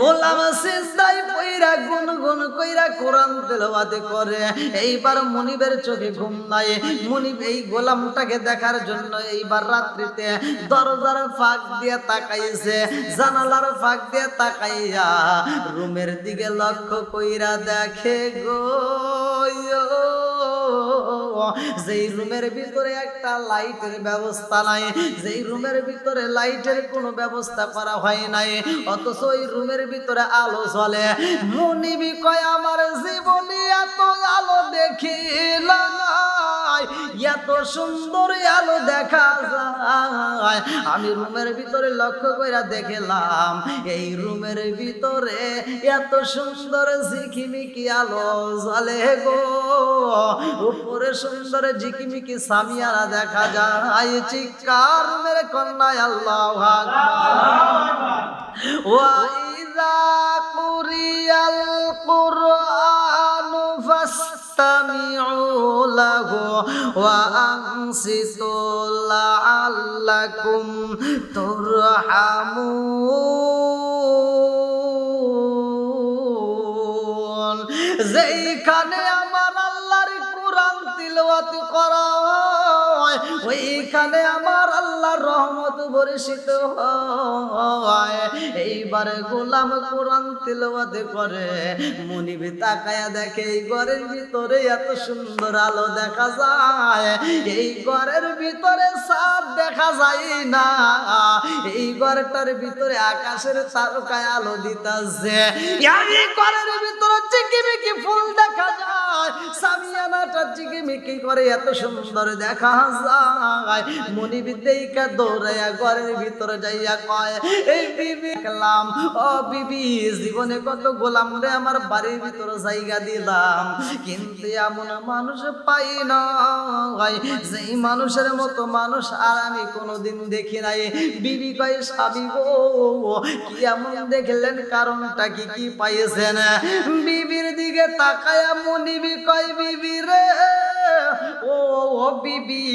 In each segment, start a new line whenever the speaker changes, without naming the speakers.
গোলাম সিজদাই পইরা গুন গুন কইরা কোরআন তেলাওয়াতে করে। এইবার মনিবের চোখে ঘুম নাই। মনিব এই গোলামটাকে দেখার জন্য এইবার রাত্রিতে দরজার ফাঁক দিয়ে তাকাইছে, জানালার ফাঁক দিয়ে তাকাইয়া রুমের দিকে লক্ষ্য কইরা দেখে গো যেই রুমের ভিতরে একটা লাইটের ব্যবস্থা নাই, যেই রুমের ভিতরে লাইটের কোনো ব্যবস্থা করা হয় নাই, অথচ ওই রুমের ভিতরে আলো চলে মনিবি কয়, আমার জীবনী এত আলো দেখি এত সুন্দর আলো দেখা যায়। আমি রুমের ভিতরে লক্ষ্য করে দেখলাম, এই রুমের ভিতরে এত সুন্দর ঝিকিমিকি আলো জ্বলে গো। উপরে সুন্দর ঝিকিমিকি সামিয়ারা দেখা যায়, চিৎকার মেরে কন্যায় আল্লাহ ওয়াইদা কুরিয়াল কুরআনু ওয়া আনসিতু লাআল্লাকুম তুরহামুন। যেইখানে আমার আল্লাহর কোরআন তিলওয়াত করা হয় ওইখানে আমার আল্লাহর রহমত বর্ষিত হয়। এইবারে গোলাম কোরআন তিলাওয়াত করে। মুনিব তাকায়া দেখে এই ঘরের ভিতরে এত সুন্দর আলো দেখা যায়। এই ঘরের ভিতরে সাপ দেখা যায় না। এই ঘরটার ভিতরে আকাশের তারকায় আলো দিতাছে। এই ঘরের ভিতরে চিকিমিকি ফুল দেখা যায়। চিকিমিকি করে এত সুন্দর দেখা যায়। দৌড়াইয়া ঘরের ভিতরে যাইয়া কয়, এই বিবি, দেখলাম, ও বিবি, জীবনে কত গোলাম রে, আমার বাড়ির ভিতরে জায়গা দিলাম। কিন্তু এমন মানুষ পাই না যেই মানুষের মতো মানুষ আর আমি কোনোদিন দেখি নাই। বিবি কয়, স্বামী গো, কি এমন দেখলেন? কারণটা কি কি পাইছেন? বিবির দিকে তাকায়া মনিবি কয় বিবি রে ও বিবি,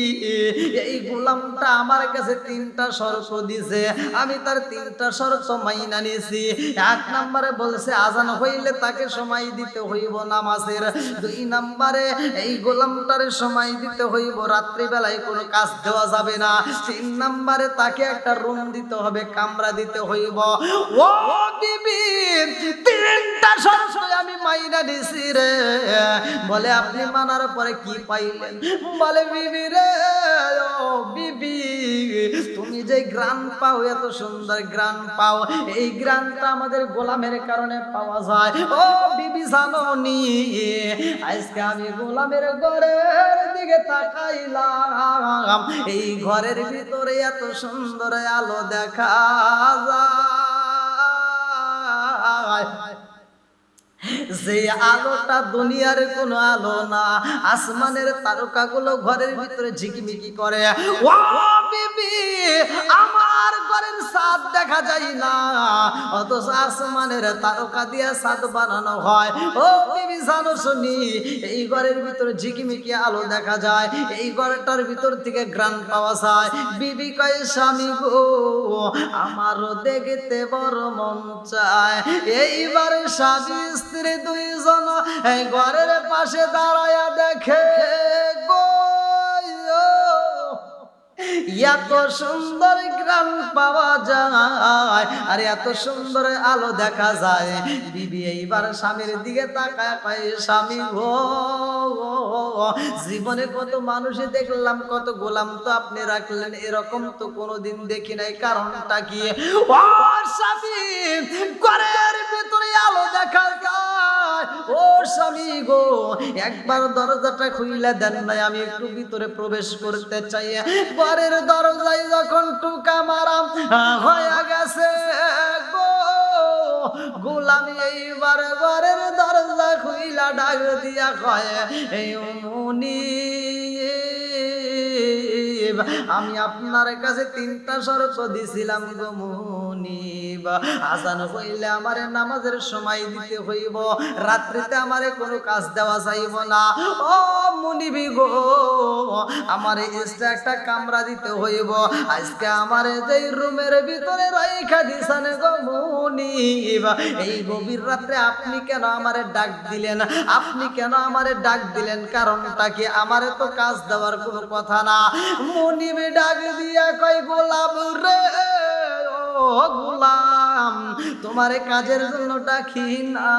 এই গোলামটা আমার কাছে তিনটা শর্ত দিছে। আমি তার তিনটা শর্ত মাইনা নিছি। এক নম্বরে বলছে, আজান হইলে তাকে সময় দিতে হইব নামাজের। দুই নম্বরে, এই গোলামটারে সময় দিতে হইব রাত্রি বেলায় কোনো কাজ দেওয়া যাবে না। তিন নম্বরে, তাকে একটা রুম দিতে হবে, কামরা দিতে হইব। ও বিবি, তিনটা শর্ত আমি মাইনা নিছি রে। বলে, আপনি মানার পরে কি পাইলেন। বলে বিবি রে, ও বিবি, তুমি যে গ্রান পাও, এত সুন্দর গ্রান পাও। এই গ্রানটা আমাদের গোলামের কারণে পাওয়া যায়। ও বিবি জাননি, আজকে আমি গোলামের ঘরের দিকে তাকাইলাম। এই ঘরের ভিতরে এত সুন্দর আলো দেখা যায়। যে আলোটা দুনিয়ার কোনো আলো না, আসমানের তারকাগুলো ঘরের ভিতরে ঝিকিমিকি করে। আমার ঘরের সাদ দেখা যায় না, অথচ আসমানের তারকা দিয়ে সাদ বানানো হয়। ও বিবি, জানো শুনি, এই ঘরের ভিতরে ঝিকিমিকি আলো দেখা যায়, এই ঘরটার ভিতর থেকে গ্রান পাওয়া যায়। বিবি কয়, স্বামী গো, আমারও দেখতে বড় মন চায়, এইবার স্বামী স্ত্রী দুইজন ঘরের পাশে দাঁড়ায়া দেখে গো। এত সুন্দর গ্রাম পাওয়া যায়, আর এত সুন্দর আলো দেখা যায়। বিবি এইবার স্বামীর দিকে তাকায়, কয়, স্বামী গো, জীবনে কত মানুষই দেখলাম, কত গোলাম তো আপনি রাখলেন, এরকম তো কোনোদিন দেখি নাই, কারণটা কি? ও ঘরের ভিতরে আলো দেখা যায় ও স্বামী গো, একবার দরজাটা খুইলা দেন নাই, আমি একটু ভিতরে প্রবেশ করতে চাই। ঘরের দরজায় যখন টুকা মারাম হয়ে গেছে গো, গোলামি এইবার ঘরের দরজা খুইলা ডাক দিয়া কয় এই মুনি আমি আপনার কাছে তিনটা শর্ত দিছিলাম গো মুনিব। আজান হইলে আমার নামাজের সময় দিতে হইব, রাত্রিতে আমারে কোনো কাজ দেওয়া যাইব না। ও মুনিবি গো, আমার এক্সট্রা একটা কামরা দিতে হইব। আজকে আমার যেই রুমের ভিতরে রাইখা দিছানে গো মুনিব, এই গভীর রাত্রে আপনি কেন আমারে ডাক দিলেন? আপনি কেন আমারে ডাক দিলেন? কারণটা কি? আমারে তো কাজ দেওয়ার কোনো কথা না। মুনিবে ডাক দিয়া কয় গোলাম রে ও গোলাম তোমারে কাজের জন্য ডাকি না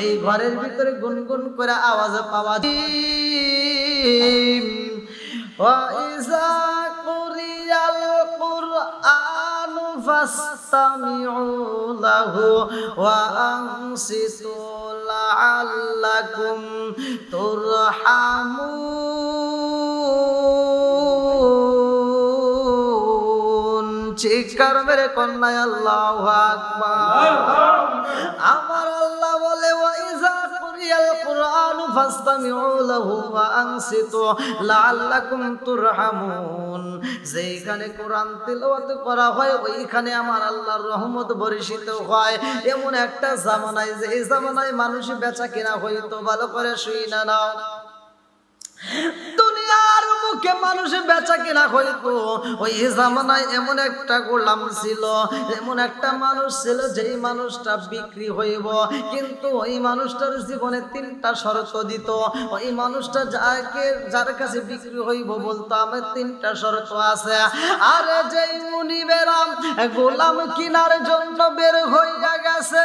এই ঘরের ভিতরে গুনগুন করে আওয়াজ পাওয়া وإذا قرئ القرآن فاستمعوا له وأنصتوا لعلكم ترحمون চিৎকার মেরে কন্যায় আল্লাহ আমার আল্লাহ বলে কুরিয়াল কুরআন ফাসতামিউ লাহু ওয়া আনসিতু লাআল্লাকুম তুরহামুন। কোরআন তেলাওয়াত করা হয়, ওইখানে আমার আল্লাহর রহমত বর্ষিত হয়। এমন একটা জামানায়, যে এই জামানায় মানুষ বেচা কিনা হইতো ভালো করে শুই না নাও দুনিয়ার মুখে মানুষ বেচা কিনা হইতো ওই জামানায় এমন একটা গোলাম ছিল, এমন একটা মানুষ ছিল যেই মানুষটা বিক্রি হইব। কিন্তু ওই মানুষটার জীবনে তিনটা শর্ত দিত। ওই মানুষটা যাকে, যার কাছে বিক্রি হইব বলতো, আমার তিনটা শর্ত আছে। আর যেই মুনিবেরাম গোলাম কিনার জন্য বের হইয়া গেছে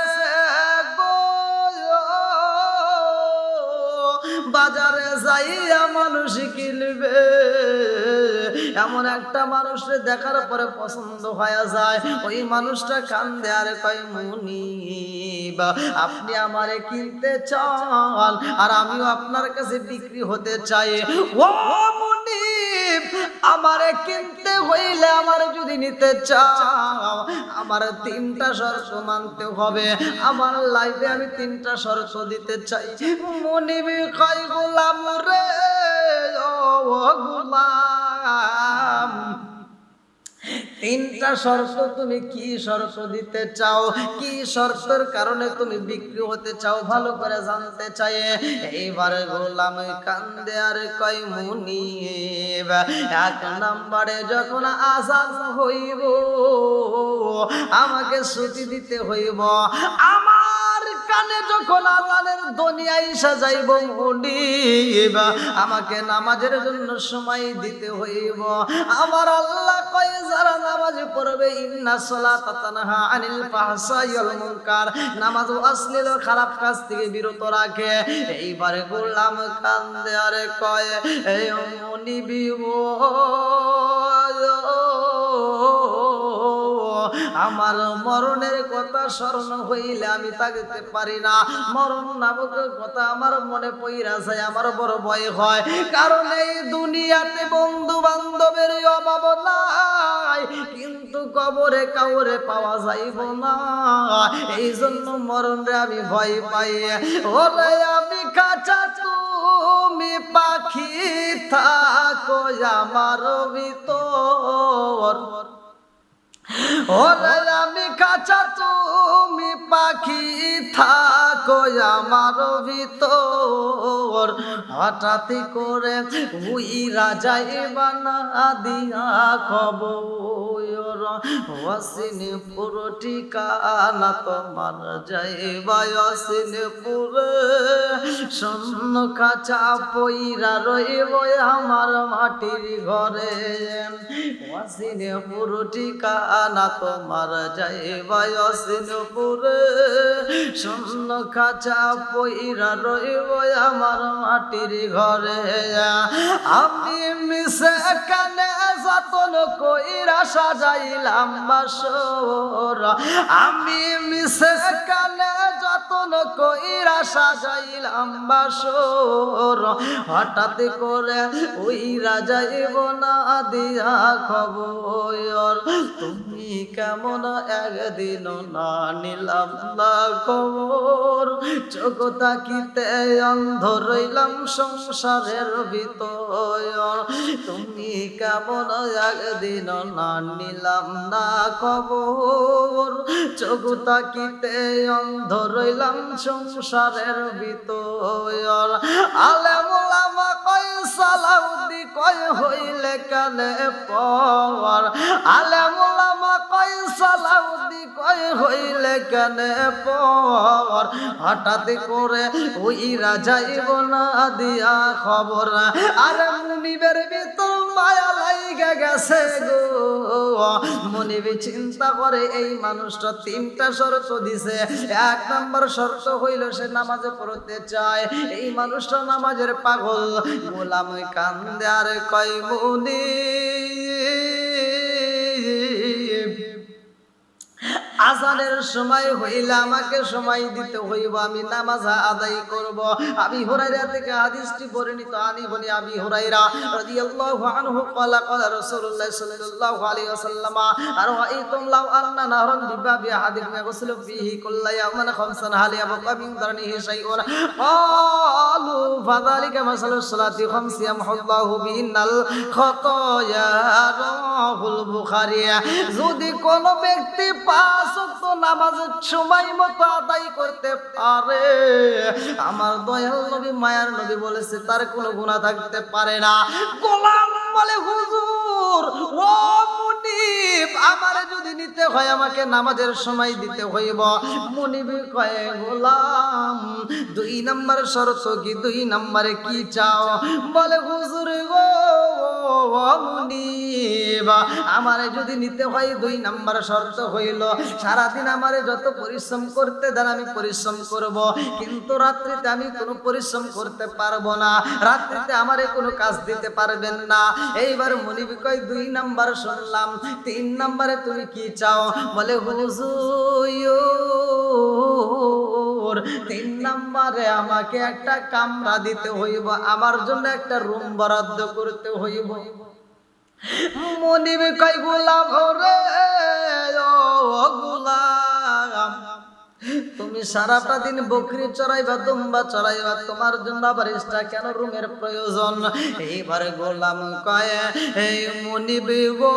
বাজারে যাইয়া মানুষ কিনবে। এমন একটা মানুষকে দেখার পরে পছন্দ হয়ে যায়। ওই মানুষটা কান্দে আর কয়, মুনি আপনি আমারে কিনতে চান আর আমিও আপনার কাছে বিক্রি হতে চাই। ও মুনি, আমারে কিনতে হইলে আমার যদি নিতে চাও, আমার তিনটা শর্ত মানতে হবে। আমার লাইফে আমি তিনটা শর্ত দিতে চাই। মনিবি কয় গোলাম রে? ও গোলাম। তিনটা শর্ত তুমি কি শর্ত দিতে চাও? কি শর্তের কারণে তুমি বিক্রি হতে চাও? ভালো করে জানতে চাই। এইবারে গোলাম কান্দে আর কয় মুনি এক নম্বরে যখন আজান হইব, আমাকে ছুটি দিতে হইব। আমার কানে যখন আজানের দুনিয়ায় সাজাইব মুনিব আমাকে নামাজের জন্য সময় দিতে হইব। আমার আল্লাহ কয়, যারা নামাজ পড়বে, ইন্না সালাতা তানহা আনিল ফাহশাই ওয়াল মুনকার। নামাজ অশ্লীল খারাপ কাজ থেকে বিরত রাখে। এইবারে গোলাম কান্দে আরে কয় এই মুনিবি আমার মরণের কথা স্মরণ হইলে আমি তাকিতে পারি না। মরণ নামকের কথা আমার মনে পইরা যায়, আমার বড় ভয় হয়। কারণ এই দুনিয়াতে বন্ধু বান্ধবের অভাব নাই, কিন্তু কবরে কাউরে পাওয়া যাইব না। এই জন্য মরণরে আমি ভয় পাই। ওরে আমি কাঁচা তুমি পাখি, থাকো আমার ভিতর। ওরে আমি কাঁচা তুমি পাখি থাকো আমার ভিতর। হঠাৎ করে উইরা যাই বানা দিয়া খবর। ওয়াসিন পুরো ঠিকানা তোমার যাইবা ওয়াসিন পুরে শূন্য কাঁচা পইরা রইব আমার মাটির ঘরে। ওয়াসিন পুরো ঠিকানা তোমার যাই ওয়াসিন পুরে শূন্য খাঁচা পইরা রইব আমার মাটির ঘরে। আমি মিশে কানে যতন কইরা সাজাইলাম বাসর। আমি মিশে কানে যতন কইরা সাজাইলাম বাসর। হঠাৎ করে ওই রাজাইব না দিয়া খবর। তুমি কেমন একদিন না নিলাম না খবর। চোখ তাকিতে অন্ধ রইলাম সংসারের ভিতর। তুমি কেমন একদিন না নিলাম না খবর। চোখ তাকিতে অন্ধ রইলাম সংসারের ভিতর আলেমুলামা কয় সালাউদ্দি কয়, হইলে পর? আলেমুলামা কয় সালাউদ্দি কয়, হইলে পর? হঠাৎ করে ওই রাজাইব না দিয়া খবর। আরে মুনিবের ভিতর মায়া লাইগা গেছে গো। মনিবি চিন্তা করে, এই মানুষটা তিনটা শর্ত দিছে। এক নম্বর শর্ত হইল সে নামাজে পড়তে চায়। এই মানুষটা নামাজের পাগল। গোলাম কান্দে আর কয় মুনি আজানের সময় হইলে আমাকে সময় দিতে হইব, আমি নামাজ আদায় করব। আমি হুরাইরা থেকে হাদিসটি পরিণত আনি বলি, আমি হুরাইরা রাদিয়াল্লাহু আনহু ক্বালা ক্বালা রাসূলুল্লাহ সাল্লাল্লাহু আলাইহি ওয়াসাল্লাম, আর রাআইতুম লাউ আন্না নাহরান বিবাবি আহাদিকুম ইয়াগসিলু ফিহি কুল্লা ইয়াওমান খামসান হাল ইয়াবকা মিন দারনিহি শাইউন। ক্বালু ফাযালিকা মাসালু সালাতি খামসি ইয়ামহুল্লাহু বিহিনাল খাতায়া রাহুল বুখারী। যদি কোন ব্যক্তি পাঁচ নামাজের সময় মতো আদায় করতে পারে। আমার মায়ার নবী বলেছে, তার কোনো গুণা থাকতে পারে না। গোলাম বলে, হুজুর, ও মুনিব, আমারে যদি নিতে হয়, আমাকে নামাজের সময় দিতে হইব। মুনিব কয়ে, গোলাম, দুই নাম্বার কি? দুই নাম্বারে কি চাও? বলে, হুজুর গো মুনিব আমারে যদি নিতে হয় দুই নাম্বার শর্ত হইল, সারাদিন আমারে যত পরিশ্রম করতে দেন আমি পরিশ্রম করব, কিন্তু রাত্রিতে আমি কোনো পরিশ্রম করতে পারব না, রাত্রিতে আমারে কোনো কাজ দিতে পারবেন না। এইবার মনিব কয়, দুই নাম্বার শুনলাম, তিন নাম্বারে তুমি কি চাও? বলে, হুজুর তিন নাম্বারে আমাকে একটা কামরা দিতে হইব, আমার জন্য একটা রুম বরাদ্দ করতে হইব। মনিবে কই গোলাম রে ও গোলাম, তুমি সারাটা দিন বকরি চড়াইবা, দুম্বা চড়াইবা, তোমার জন্য আবার এক্সট্রা কেন রুমের প্রয়োজন? এইবার গোলাম কয়ে, এই মনিবে গো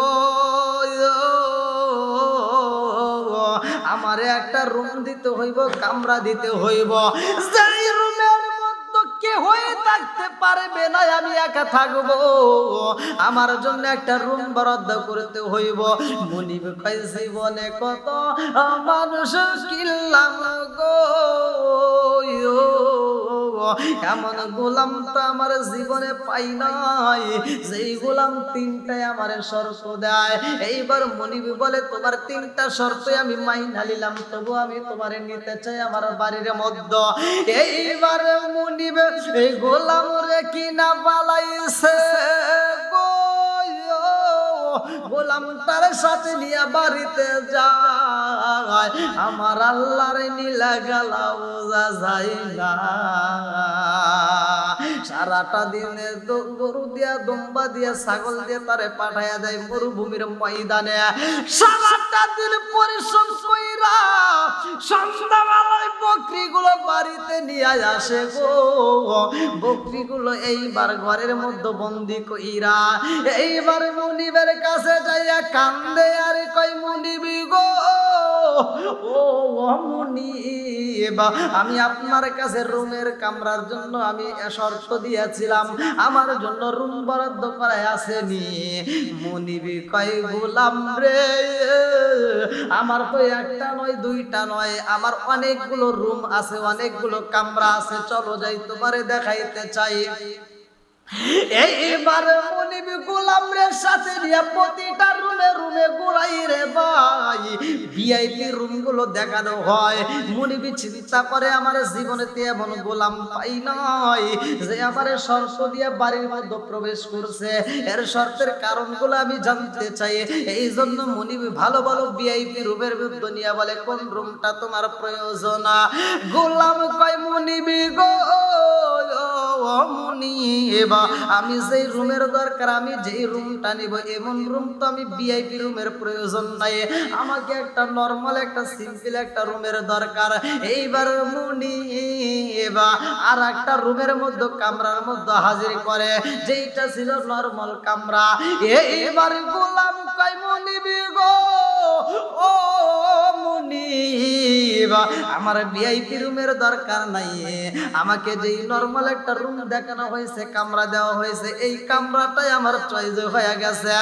আমারে একটা রুম দিতে হইব, কামরা দিতে হইব। সেই রুমের কে হয়ে থাকতে পারবে না, আমি একা থাকব। আমার জন্য একটা রুম বরাদ্দ করতে হইব। মনিব কয়, জীবনে কত মানুষ কিল্লা গো এমন গোলাম তো আমার জীবনে পাই নাই। যেই গোলাম তিনটায় আমার শর্ত দেয়। এইবার মনিব বলে, তোমার তিনটা শর্তে আমি মাইনা নিলাম, তবু আমি তোমার নিতে চাই আমার বাড়ির মধ্যে। এইবার মনিবে, এই গোলাম রে কিনা পালাইছে তার সাথে নিয়ে বাড়িতে যায়। আমার আল্লাহর নীলা গালা বোঝা যায় না। সারাটা দিনে গরু দিয়া, দম্বা দিয়া, ছাগল দিয়া তারে পাঠাইয়া দেয় মরুভূমির ময়দানে। সারাটা দিন পরিশ্রম কইরা সন্ধ্যাবেলায় বকরিগুলো বাড়িতে নিয়ে আসে গো। বকরিগুলো এইবার ঘরের মধ্যে বন্দি কইরা, এইবার মুনিবের কাছে যাইয়া কান্দে আর কই মুনিবি গো, ও মুনিব, আমি আপনার কাছে রুমের কামরার জন্য আমি শর্ত দিয়েছিলাম। আমার জন্য রুম বরাদ্দ করাই আসেনি। মনিবি কয়, গোলাম রে, আমার তো একটা নয়, দুইটা নয়। আমার অনেকগুলো রুম আছে, অনেকগুলো কামরা আছে। চলো যাই, তোমারে দেখাইতে চাই। এইবার মনিবি গোলামের সাথে নিয়ে প্রতিটা রুমে রুমে রে ভাই। ভিআইপি দেখানো হয়। মনিবি চিন্তা করে আমার এমন গোলাম পাই নাই যে আমার দিয়ে বাড়ির মধ্যে প্রবেশ করছে। এর শর্তের কারণগুলো আমি জানতে চাই। এই জন্য মনিবি ভালো ভালো ভিআইপি রুমের মধ্যে নিয়ে বলে, কোন রুমটা তোমার প্রয়োজন? গোলাম কয়, মনিবি গো মুনিবা আমি যেই রুমের দরকার, আমি যেই রুমটা নিব, এমন রুম তো আমি ভিআইপি রুমের প্রয়োজন নাই। আমাকে একটা নরমাল একটা সিম্পল একটা রুমের দরকার। এইবার মুনিবা আর একটা রুমের মধ্যে কামরার মধ্যে হাজির করে, যেইটা ছিল নরমাল কামরা। এইবার গোলাম কই মুনিবি গো, ও আমার ভিআইপি রুমের দরকার নাই। আমাকে যে নরমাল একটা রুম দেখানো হয়েছে, কামরা দেওয়া হয়েছে, এই কামরাটাই আমার চয়েস হয়ে গেছে।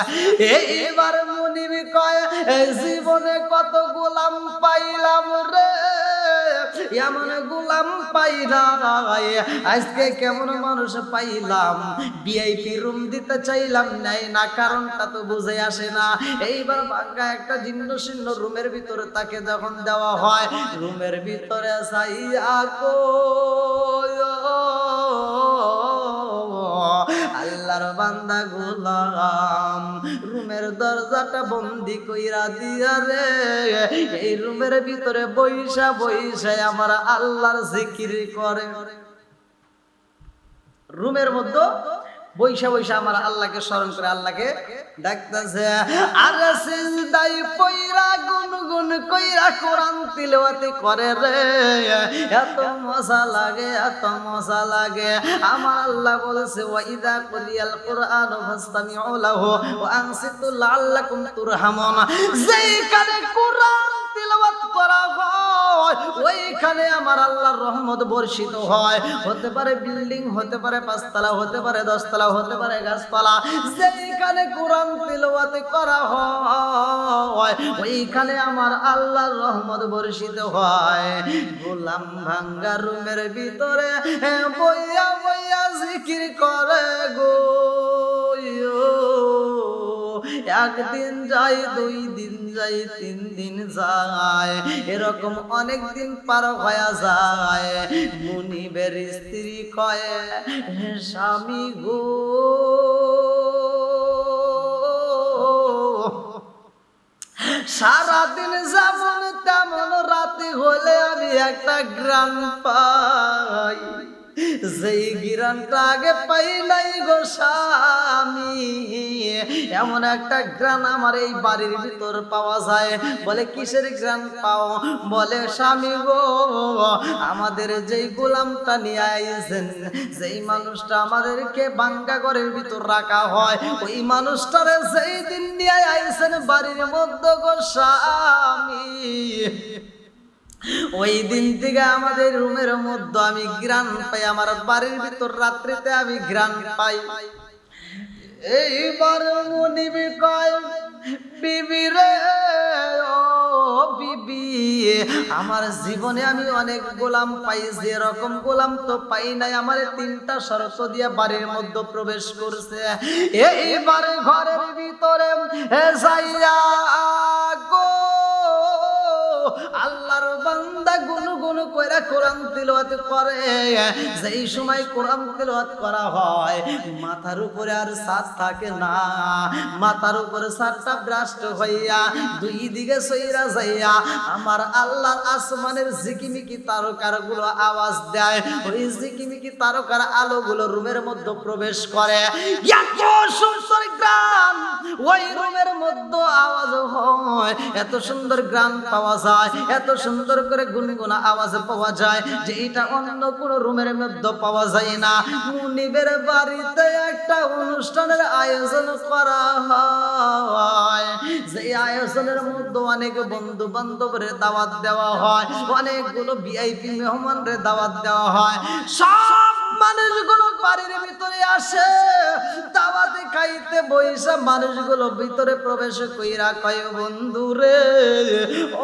এইবার মুনির কয় জীবনে কত গোলাম পাইলাম রে? এমন গোলাম পাইলাম। আজকে কেমন মানুষ পাইলাম। বিআইপি রুম দিতে চাইলাম, নাই না, কারণটা তো বুঝে আসে না। এইবার ভাঙ্গা একটা জীর্ণ শীর্ণ রুমের ভিতরে তাকে যখন দেওয়া হয়, রুমের ভিতরে চাইয়া কো আল্লাহর বান্দা গোলাম। রুমের দরজাটা বন্দি কইরা দিয়া রে। এই রুমের ভিতরে বৈশা বৈশা আমার আল্লাহর জিকির করে। রুমের মধ্যে বৈশা বৈশা আমার আল্লাহকে স্মরণ করে আল্লাহকে ডাকতেছে, আর সিজদাই পইরা গুনগুন কইরা কোরআন তিলাওয়াতি করে রে। এত মজা লাগে, এত মজা লাগে। আমার আল্লাহ বলেছে, ওয়া ইদা কুরিয়াল কুরআন ফাসতামিউ লাহু ওয়া আনসিতু লাআল্লাকুম তুরহামুন। যেইখানে কোরআন তিলাওয়াত করা হয় ওইখানে আমার আল্লাহর রহমত বর্ষিত হয়। হতে পারে বিল্ডিং, হতে পারে পাঁচতলা, হতে পারে দশতলা, হতে পারে গাছপালা, যেইখানে কোরআন তিলাওয়াত করা হয়, ওইখানে আমার আল্লাহর রহমত বর্ষিত হয়। গোলাম ভাঙ্গা রুমের ভিতরে বইয়া বইয়া জিকির করে গো একদিন যাই দুই দিন যাই তিন দিন যায়। এরকম অনেক দিন পার হয়ে যায়। মুনিবের স্ত্রী কয়ে, "হে স্বামী গো। সারাদিন যেমন তেমন রাতে হলে আমি একটা গ্রাম পাই। যেই গিরানটা আগে পাই নাই গো স্বামী, এমন একটা গ্রান আমার এই বাড়ির ভিতর পাওয়া যায়। বলে, কিসের গ্রান পাও? বলে, স্বামী গো, আমাদের যেই গোলামটা নিয়ে আইছেন, যেই মানুষটা আমাদেরকে বাঙ্গা ঘরের ভিতর রাখা হয়, ওই মানুষটারে যেই দিন নিয়ে আইছেন বাড়ির মধ্যে গো স্বামী। ওই দিন থেকে আমাদের রুমের মধ্যে আমি গ্রান পাই, আমার বাড়ির ভিতর রাত্রিতে আমি গ্রান পাই। এইবার মুনিবি কয়, বিবি রে বিবি, আমার জীবনে আমি অনেক গোলাম পাইছি এরকম গোলাম তো পাই নাই, আমার তিনটা শরত দিয়ে বাড়ির মধ্যে প্রবেশ করছে। এইবার ঘরের ভিতরে যাইয়া বান্দা গুন কইরা কোরআন করে। যেই সময় কোরআন তিলাওয়াত করা হয়, মাথার উপরে আর ছাদ থাকে না। মাথার উপরে ছাদটা হইয়া, দুই দিকে সইরা যাইয়া আমার আল্লাহর আসমানের আওয়াজ দেয়। ওই ঝিকিমিকি তারকার আলো গুলো রুমের মধ্যে প্রবেশ করে। এত সুন্দর গান ওই রুমের মধ্যে আওয়াজ হয়। এত সুন্দর গান পাওয়া যায়, এত সুন্দর করে গুনগুনা আওয়াজ পাওয়া যায় যে এটা অন্য কোন রুমের মধ্যে পাওয়া যায় না। মুনিবের বাড়িতে একটা অনুষ্ঠানের আয়োজন করা হয়। যে আয়োজনের মধ্যে অনেক বন্ধু বান্ধবের দাওয়াত দেওয়া হয়, অনেকগুলো ভিআইপি মেহমানরে দাওয়াত দেওয়া হয়। সব মানুষগুলো বাড়ির ভিতরে আসে, দাওয়াতে খাইতে বইসা মানুষগুলো ভিতরে প্রবেশ কইরা কয় বন্ধু রে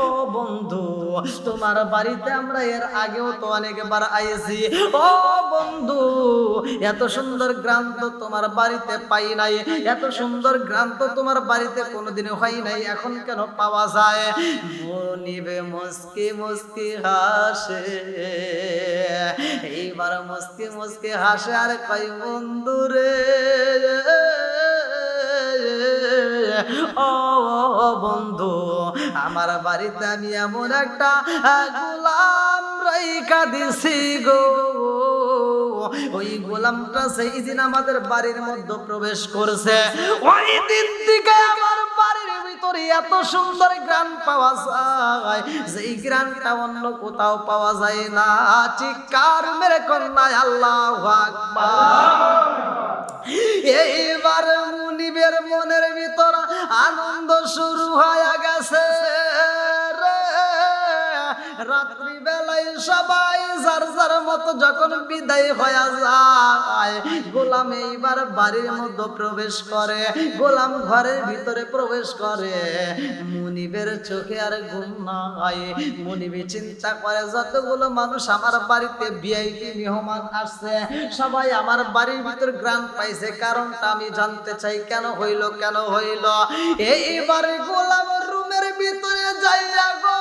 ও বন্ধু, তোমার বাড়িতে আমরা এর আগেও তো অনেকবার আইছি। ও বন্ধু, এত সুন্দর গ্রাম তো তোমার বাড়িতে পাই নাই, এত সুন্দর গ্রাম তো তোমার বাড়িতে কোনোদিন হয় নাই, এখন কেন পাওয়া যায়? মনিবে মুস্কি মুস্কি হাসে, এইবার মুস্কি মুস্কি হাসে, আর কই বন্ধু রে। ও বন্ধু, আমার বাড়িতে আমি এমন একটা গোলাম রাইকা দিছি গো। ওই গোলামটা সেই দিন আমাদের বাড়ির মধ্যে প্রবেশ করছে। ওই দিন থেকে আমার ভিতরে এত সুন্দর গ্রান পাওয়া যায়, যেই গ্রানটা অন্য কোথাও পাওয়া যায় না। চিকার মেরে কন্যায়? আল্লাহ এইবার মুনিবের মনের ভিতর আনন্দ শুরু হয়ে গেছে। রাত্রি বেলায় সবাই যার যার মতো যখন বিদায় হয়ে যায়, গোলাম এইবার বাড়ির মধ্যে প্রবেশ করে, গোলাম ঘরের ভিতরে প্রবেশ করে। চোখে আর ঘুম নাই। চিন্তা করে, যতগুলো মানুষ আমার বাড়িতে ভিআইপি মেহমান আসছে, সবাই আমার বাড়ির ভিতর গ্রাম পাইছে। কারণটা আমি জানতে চাই, কেন হইল কেন হইল? এইবারে গোলাম রুমের ভিতরে যাইয়া গো।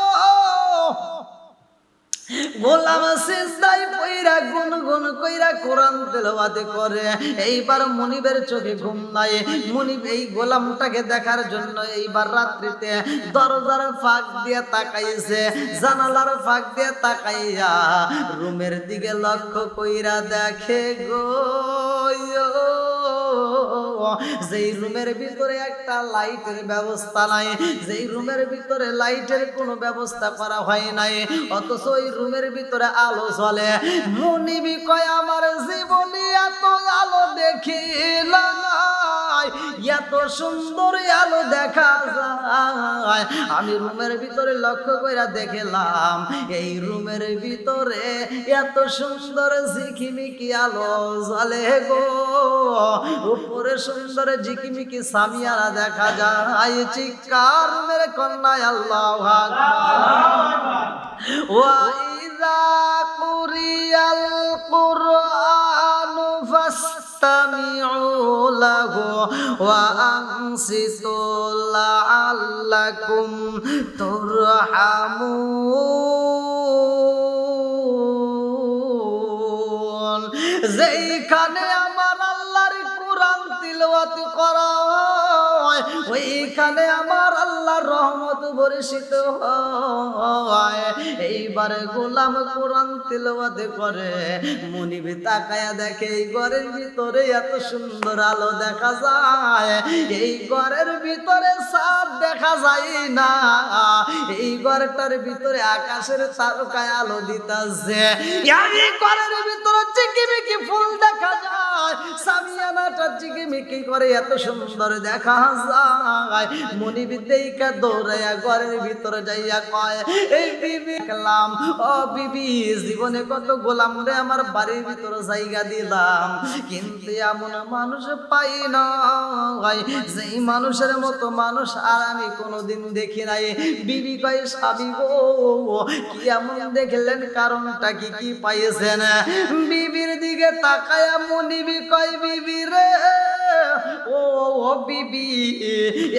গোলাম সিজদাই কইরা গুন গুন কইরা কোরআন তেলাওয়াতে করে। এইবার মুনিবের চোখে ঘুম নাই। মুনিব এই গোলামটাকে দেখার জন্য এইবার রাত্রিতে দরজার ফাঁক দিয়ে তাকাইছে। জানালার ফাঁক দিয়ে তাকাইয়া রুমের দিকে লক্ষ্য কইরা দেখে গো যেই রুমের ভিতরে একটা লাইটের ব্যবস্থা নাই, যেই রুমের ভিতরে লাইটের কোনো ব্যবস্থা করা হয় নাই, অথচ ওই রুমের ভিতরে আলো জ্বলে। মনিবি কয়, আমার জীবনী এত আলো দেখি যায় এত সুন্দর আলো দেখা যায়। আমি রুমের ভিতরে লক্ষ্য করে দেখলাম, এই রুমের ভিতরে এত সুন্দর ঝিকিমিকি আলো জ্বলে গো। উপরে সুন্দর ঝিকিমিকি সামিয়ারা দেখা যায় মেরে কন্যায় আল্লাহ কুরিয়াল কুর له وأنصتوا لعلكم ترحمون যেইখানে আমার আল্লাহর কোরআন তিলওয়াত করা হয় ওইখানে আমার আল্লাহর রহমত বর্ষিত হয়। এইবারে গোলাম কোরআন তিলওয়াত করে। মুনিবি তাকায়া দেখে এই ঘরের ভিতরে এত সুন্দর আলো দেখা যায়। এই ঘরের ভিতরে সাপ দেখা যায় না। এই ঘরটার ভিতরে আকাশের তারকায় আলো দিতাছে। এই ঘরের ভিতরে চিকিমিকি ফুল দেখা যায়। সামিয়ানাটা চিকিমিকি করে এত সুন্দর দেখা যায়। মনিবি দেইকা দৌড়াইয়া ঘরের ভিতরে যাইয়া কয়, এই বিবি, দেখলাম, ও বিবি, জীবনে কত গোলাম রে, আমার বাড়ির ভিতরে জায়গা দিলাম। কিন্তু এমন মানুষ পাই না মানুষের মতো মানুষ আর আমি কোনোদিন দেখি নাই। বিবি কয়, স্বামী গো, কি এমন দেখলেন, কারণটা কি কি পাইছেন? বিবির দিকে তাকায়া মনিবি কয়, বিবি রে ও বিবি,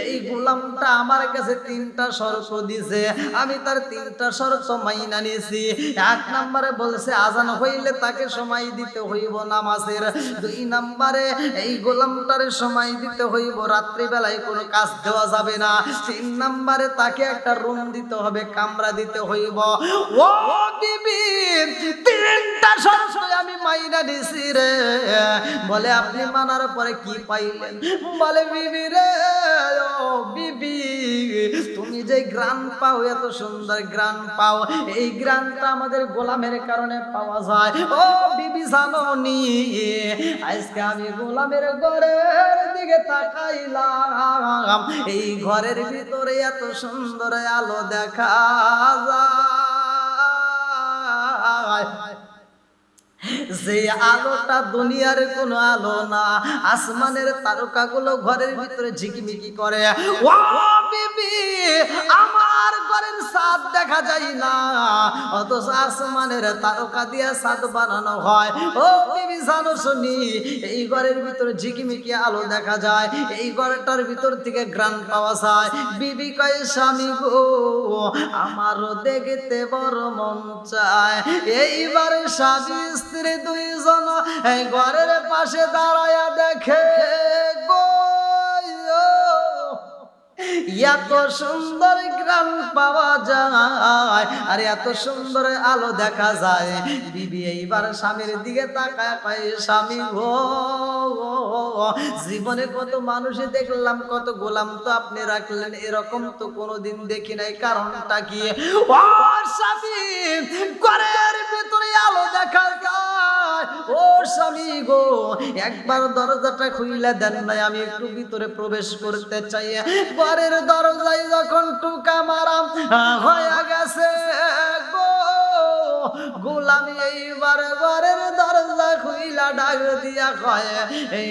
এই গোলামটা আমার কাছে তিনটা শর্ত দিছে। আমি তার তিনটা শর্ত মাইনা নিয়েছি এক নম্বরে বলছে, আজান হইলে তাকে সময় দিতে হইব নামাজের। দুই নম্বরে, এই গোলামটারে সময় দিতে হইব, রাত্রিবেলায় কোনো কাজ দেওয়া যাবে না। তিন নম্বরে তাকে একটা রুম দিতে হবে, কামরা দিতে হইব। ও বিবি মাইনা রে। বলে, আপনি মানার পরে কি পাইলেন? বলে, বিবি রে, ও বিবি, তুমি যে পাও, এত সুন্দর পাও। এই আমাদের গোলামের কারণে পাওয়া যায়। ও বিবি জাননি, আজকে আমি গোলামের ঘরের দিকে তাকাইলাম। এই ঘরের ভিতরে এত সুন্দর আলো দেখা যায়। যে আলোটা দুনিয়ার কোনো আলো না আসমানের তারকাগুলো ঘরের ভিতরে ঝিকিমিকি করে। ও বিবি আমার ঘরের ছাদ দেখা যায় না। অথচ আসমানের তারকা দিয়ে ছাদ বানানো হয়। ও বিবি জানো শুনি এই ঘরের ভিতরে ঝিকিমিকি আলো দেখা যায়। এই ঘরটার ভিতর থেকে গ্রান পাওয়া যায়। বিবি কয় স্বামী গো আমারও দেখতে বড় মন চায়। এইবার স্বামী স্ত্রী দুইজন এই ঘরের পাশে দাঁড়ায়া দেখে এত সুন্দর গ্রাম পাওয়া যায়, আর এত সুন্দর আলো দেখা যায়। বিবি এইবার স্বামীর দিকে তাকায়, কয়, স্বামী গো, জীবনে কত মানুষই দেখলাম, কত গোলাম তো আপনি রাখলেন, এরকম তো কোনোদিন দেখি নাই। কারণটা কি? ও স্বামী, ঘরের ভিতরে আলো দেখা যায় ও স্বামী গো, একবার দরজাটা খুইলা দেন নাই, আমি একটু ভিতরে প্রবেশ করতে চাই। ঘরের দরজায় যখন টুকা মারাম হয়ে গেছে গো, গোলামি এইবার ঘরের দরজা খুইলা ডাক দিয়া কয়, এই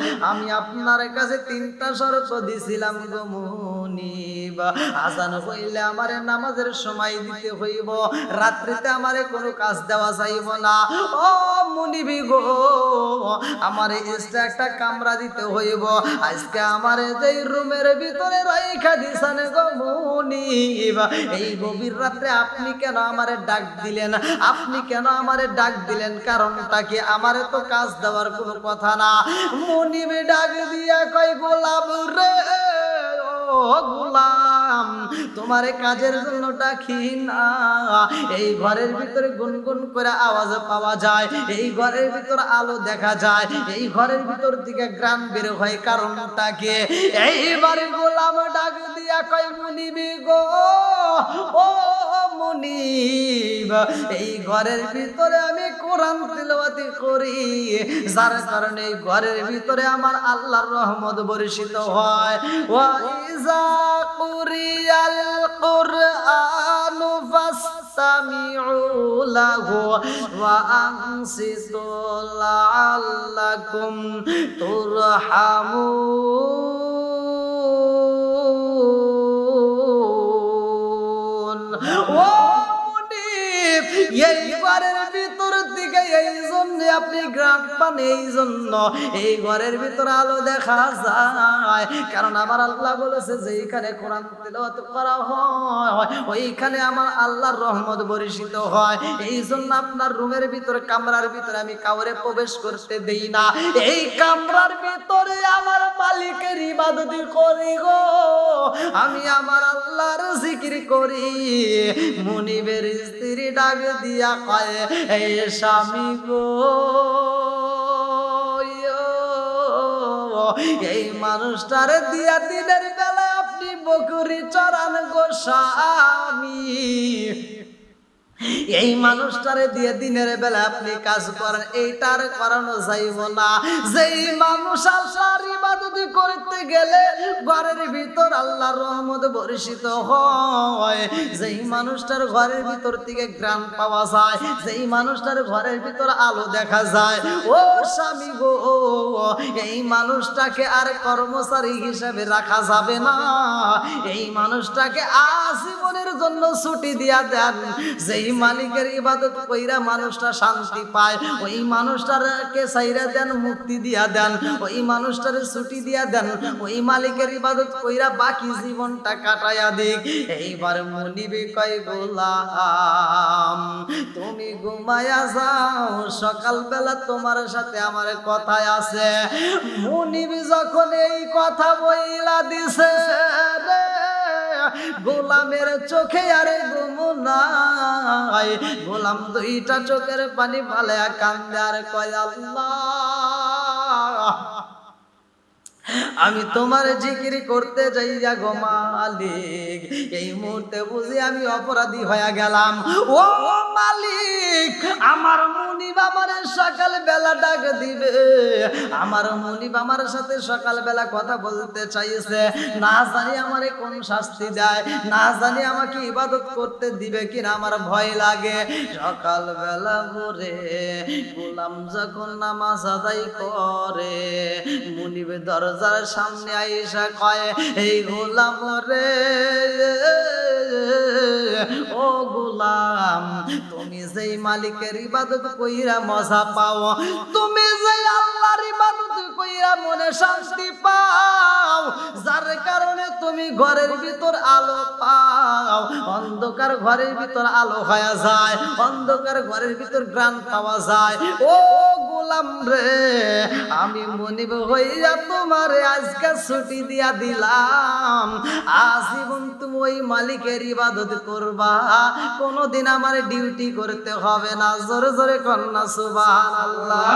মুনি আমি আপনার কাছে তিনটা শর্ত দিছিলাম গো মুনিব আজান হইলে আমারে নামাজের সময় দিতে হইব, রাত্রিতে আমারে কোনো কাজ দেওয়া যাইব না। ও মুনিবি গো, আমারে এক্সট্রা একটা কামরা দিতে হইব। আজকে আমারে যেই রুমের ভিতরে রাইখা দিছেন গো মুনিব এই গভীর রাত্রে আপনি কেন আমারে ডাক দিলেন? আপনি কেন আমারে ডাক দিলেন? কারণটা কি? আমারে তো কাজ দেওয়ার কোনো কথা না। মনিবে ডাক দিয়া কয়, গোলাম রে, ও গোলাম, তোমারে কাজের জন্য ডাকি না। এই ঘরের ভিতরে গুনগুন করে আওয়াজ পাওয়া যায়, এই ঘরের ভিতর আলো দেখা যায়, এই ঘরের ভিতর থেকে গ্রাম বের হয় কারণটা কি? এইবারে গোলাম ডাক দিয়া কয় মুনিবি গো, ও মুনিব এই ঘরের ভিতরে আমি কোরআন তিলাওয়াতি করি। যার কারণে এই ঘরের ভিতরে আমার আল্লাহর রহমত বর্ষিত হয়। ওয়া কুরিয়াল কুরআনু ফাসতামিউ লাহু ওয়া আনসিতু লাআল্লাকুম এইবারের ভিতর থেকে এই আপনি গ্রাম পান এই জন্য এই ঘরের ভিতর আলো দেখা যায়। কারণ আমার আল্লাহ বলেছে যে এইখানে কোরআন করা হয়, ওইখানে আমার আল্লাহর রহমত বর্ষিত হয়। এই জন্য আপনার রুমের ভিতর, কামরার ভিতরে আমি কাউরে প্রবেশ করতে দেই না। এই কামরার ভিতরে আমার মালিকের ইবাদতি করি গো। আমি আমার আল্লাহর জিকির করি। মনিবের স্ত্রী ডাক দিয়া কয়, এই স্বামী গো এই মানুষটার দিয়া দিনের বেলা আপনি বকুরি চড়ান গো স্বামী। এই মানুষটারে দিয়ে দিনের বেলা আপনি কাজ করেন, এইটার করানো যাইব না। যেই মানুষ আল্লাহর ইবাদত করতে গেলে ঘরের ভিতর আল্লাহর রহমত বর্ষিত হয়। যেই মানুষটার ঘরের ভিতর থেকে গ্রাম পাওয়া যায়, যেই মানুষটার ঘরের ভিতর আলো দেখা যায়, ও স্বামী গো, এই মানুষটাকে আর কর্মচারী হিসেবে রাখা যাবে না। এই মানুষটাকে আজীবনের জন্য ছুটি দিয়া দেন। যেই মালিকের ইবাদত কইরা মানুষটা শান্তি পায়। ওই মানুষটাকে সাইরা দেন, মুক্তি দিয়া দেন। ওই মানুষটারে ছুটি দিয়া দেন। ওই মালিকের ইবাদত কইরা বাকি জীবনটা কাটায়া দিক। এইবার মনিবি কয়, গোলাম, তুমি ঘুমায়া যাও। সকালবেলা তোমার সাথে আমার কথায় আছে। মনিবি যখন এই কথা বইলা দিছে, রে গোলামের চোখে আরে ঘুমু গোলাম দুইটা চোখের পানি ভালে কান্দে আর কয় আল্লাহ! আমি তোমার জিকির করতে যাইয়া গো মালিক। এই মুহূর্তে বুঝি আমি অপরাধী হয়ে গেলাম। ও মালিক, আমার মুনিব আমার সকাল বেলা ডাক দিবে। আমার মুনিব আমার সাথে সকাল বেলা কথা বলতে চাইছে। না জানি আমারে কোন শাস্তি দেয়। না জানি আমাকে ইবাদত করতে দিবে কিনা আমার ভয় লাগে। সকাল বেলা ভোরে গোলাম যখন নামাজ আদায় করে মুনিবে দরজার সামনে আইসা কয় এই গোলাম রে ও গোলাম যেই মালিকের ইবাদত কইরা মজা পাও, তুমি যে আল্লাহর ইবাদত কইরা মনে শান্তি পাও, যার কারণে তুমি ঘরের ভিতর আলো পাও। অন্ধকার ঘরের ভিতর আলো হয়ে যায়, অন্ধকার ঘরের ভিতর গ্রান পাওয়া যায়। ও গোলাম রে, আমি মনিব হইয়া তোমারে আজকে ছুটি দিয়া দিলাম। আজীবন তুমি ওই মালিকের ইবাদত করবা, কোনোদিন আমার ডিউটি করতে হবে না। জোরে জোরে কন্যা সুবাহ আল্লাহ